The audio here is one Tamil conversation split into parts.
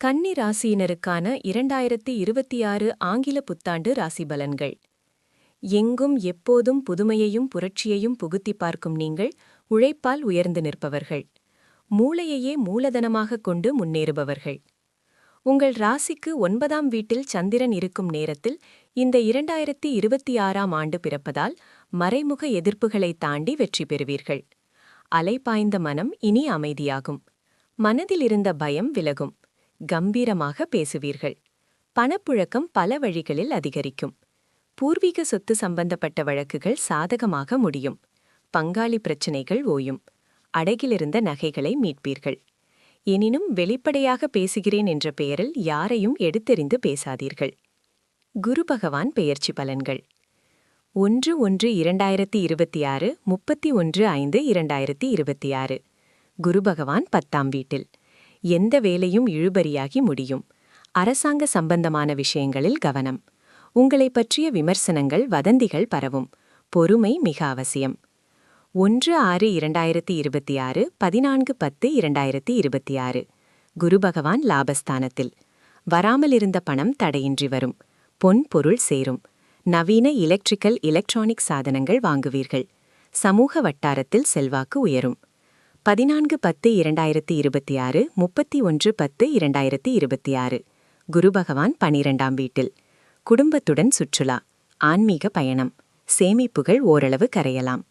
கன்னி ராசியினருக்கான இரண்டாயிரத்தி இருபத்தி ஆறு ஆங்கில புத்தாண்டு ராசி பலன்கள் எங்கும் எப்போதும் புதுமையையும் புரட்சியையும் புகுத்திப் பார்க்கும் நீங்கள் உழைப்பால் உயர்ந்து நிற்பவர்கள். மூளையையே மூலதனமாகக் கொண்டு முன்னேறுபவர்கள். உங்கள் ராசிக்கு ஒன்பதாம் வீட்டில் சந்திரன் இருக்கும் நேரத்தில் இந்த இரண்டாயிரத்தி இருபத்தி ஆறாம் ஆண்டு பிறப்பதால் மறைமுக எதிர்ப்புகளை தாண்டி வெற்றி பெறுவீர்கள். அலைபாய்ந்த மனம் இனி அமைதியாகும். மனதில் இருந்த பயம் விலகும். கம்பீரமாக பேசுவீர்கள். பணப்புழக்கம் பல வழிகளில் அதிகரிக்கும். பூர்வீக சொத்து சம்பந்தப்பட்ட வழக்குகள் சாதகமாக முடியும். பங்காளி பிரச்சினைகள் ஓயும். அடகிலிருந்த நகைகளை மீட்பீர்கள். எனினும் வெளிப்படையாக பேசுகிறேன் என்ற பெயரில் யாரையும் எடுத்தெறிந்து பேசாதீர்கள். குரு பகவான் பெயர்ச்சி பலன்கள். ஒன்று ஒன்று இரண்டாயிரத்தி இருபத்தி ஆறு முப்பத்தி ஒன்று ஐந்து இரண்டாயிரத்தி இருபத்தி ஆறு. குரு பகவான் பத்தாம் வீட்டில். எந்த வேலையும் இழுபறியாகி முடியும். அரசாங்க சம்பந்தமான விஷயங்களில் கவனம். உங்களைப் பற்றிய விமர்சனங்கள் வதந்திகள் பரவும். பொறுமை மிக அவசியம். ஒன்று ஆறு இரண்டாயிரத்தி இருபத்தி ஆறு பதினான்கு பத்து இரண்டாயிரத்தி இருபத்தி ஆறு. குரு பகவான் லாபஸ்தானத்தில். வராமலிருந்த பணம் தடையின்றி வரும். பொன் பொருள் சேரும். நவீன எலக்ட்ரிக்கல் எலக்ட்ரானிக் சாதனங்கள் வாங்குவீர்கள். சமூக வட்டாரத்தில் செல்வாக்கு உயரும். பதினான்கு பத்து இரண்டாயிரத்தி இருபத்தி ஆறு முப்பத்தி ஒன்று பத்து இரண்டாயிரத்தி இருபத்தி ஆறு. குரு பகவான் பனிரெண்டாம் வீட்டில். குடும்பத்துடன் சுற்றுலா ஆன்மீக பயணம் சேமிப்புகள் ஓரளவு கரையலாம்.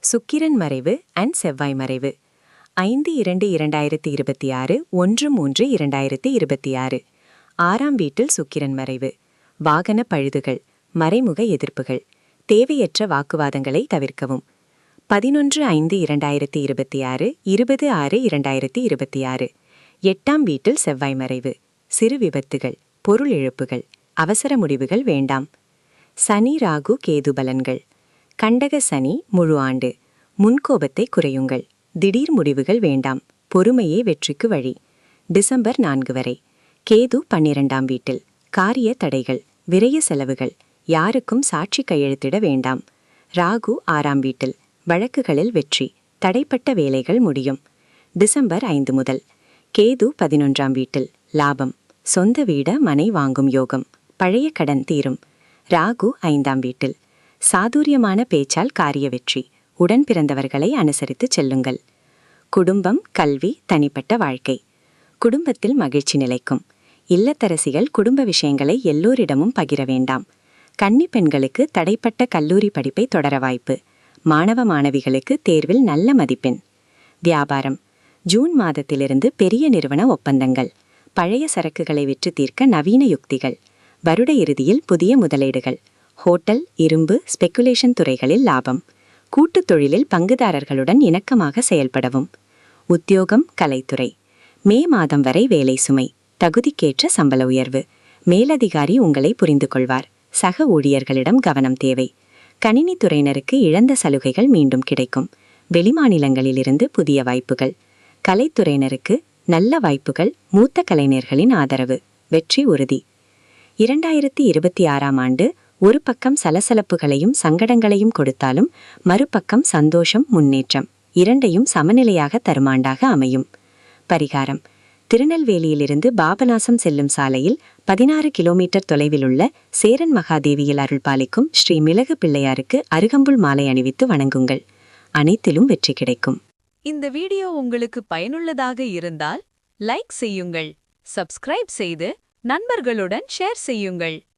சுக்கிரன் மறைவு அண்ட் செவ்வாய் மறைவு. ஐந்து இரண்டு இரண்டாயிரத்தி இருபத்தி ஆறு ஒன்று மூன்று இரண்டாயிரத்தி இருபத்தி ஆறு. ஆறாம் வீட்டில் சுக்கிரன் மறைவு. வாகன பழுதுகள் மறைமுக எதிர்ப்புகள் தேவையற்ற வாக்குவாதங்களை தவிர்க்கவும். பதினொன்று ஐந்து இரண்டாயிரத்தி இருபத்தி ஆறு இருபது ஆறு இரண்டாயிரத்தி இருபத்தி ஆறு. எட்டாம் வீட்டில் செவ்வாய் மறைவு. சிறு விபத்துகள் பொருள் இழப்புகள் அவசர முடிவுகள் வேண்டாம். சனி ராகு கேது பலன்கள். கண்டக சனி முழு ஆண்டு. முன்கோபத்தை குறையுங்கள். திடீர் முடிவுகள் வேண்டாம். பொறுமையே வெற்றிக்கு வழி. டிசம்பர் நான்கு வரை. கேது பன்னிரண்டாம் வீட்டில். காரிய தடைகள் விரைய செலவுகள். யாருக்கும் சாட்சி கையெழுத்திட வேண்டாம். ராகு ஆறாம் வீட்டில். வழக்குகளில் வெற்றி தடைப்பட்ட வேலைகள் முடியும். டிசம்பர் ஐந்து முதல். கேது பதினொன்றாம் வீட்டில். லாபம் சொந்த வீட மனை வாங்கும் யோகம் பழைய கடன் தீரும். ராகு ஐந்தாம் வீட்டில். சாதுரியமான பேச்சால் காரிய வெற்றி உடன் பிறந்தவர்களை அனுசரித்து செல்லுங்கள். குடும்பம் கல்வி தனிப்பட்ட வாழ்க்கை. குடும்பத்தில் மகிழ்ச்சி நிலைக்கும். இல்லத்தரசிகள் குடும்ப விஷயங்களை எல்லோரிடமும் பகிர வேண்டாம். கன்னி பெண்களுக்கு தடைப்பட்ட கல்லூரி படிப்பை தொடர வாய்ப்பு. மாணவ மாணவிகளுக்கு தேர்வில் நல்ல மதிப்பெண். வியாபாரம். ஜூன் மாதத்திலிருந்து பெரிய நிறுவன ஒப்பந்தங்கள். பழைய சரக்குகளை விற்று தீர்க்க நவீன யுக்திகள். வருட இறுதியில் புதிய முதலீடுகள். ஹோட்டல் இரும்பு ஸ்பெக்குலேஷன் துறைகளில் லாபம். கூட்டுத் தொழிலில் பங்குதாரர்களுடன் இணக்கமாக செயல்படவும். உத்தியோகம் கலைத்துறை. மே மாதம் வரை வேலை சுமை. தகுதிக்கேற்ற சம்பள உயர்வு. மேலதிகாரி உங்களை புரிந்து கொள்வார் சக ஊழியர்களிடம் கவனம் தேவை. கணினி துறையினருக்கு இழந்த சலுகைகள் மீண்டும் கிடைக்கும். வெளிமாநிலங்களிலிருந்து புதிய வாய்ப்புகள். கலைத்துறையினருக்கு நல்ல வாய்ப்புகள் மூத்த கலைஞர்களின் ஆதரவு வெற்றி உறுதி. இரண்டாயிரத்தி இருபத்தி ஆறாம் ஆண்டு ஒரு பக்கம் சலசலப்புகளையும் சங்கடங்களையும் கொடுத்தாலும் மறுபக்கம் சந்தோஷம் முன்னேற்றம் இரண்டையும் சமநிலையாக தருமாண்டாக அமையும். பரிகாரம் திருநெல்வேலியிலிருந்து பாபநாசம் செல்லும் சாலையில் பதினாறு கிலோமீட்டர் தொலைவில் உள்ள சேரன் மகாதேவியில் அருள்பாலிக்கும் ஸ்ரீ மிளகு பிள்ளையாருக்கு அருகம்புல் மாலை அணிவித்து வணங்குங்கள். அனைத்திலும் வெற்றி கிடைக்கும். இந்த வீடியோ உங்களுக்கு பயனுள்ளதாக இருந்தால் லைக் செய்யுங்கள். சப்ஸ்கிரைப் செய்து நண்பர்களுடன் ஷேர் செய்யுங்கள்.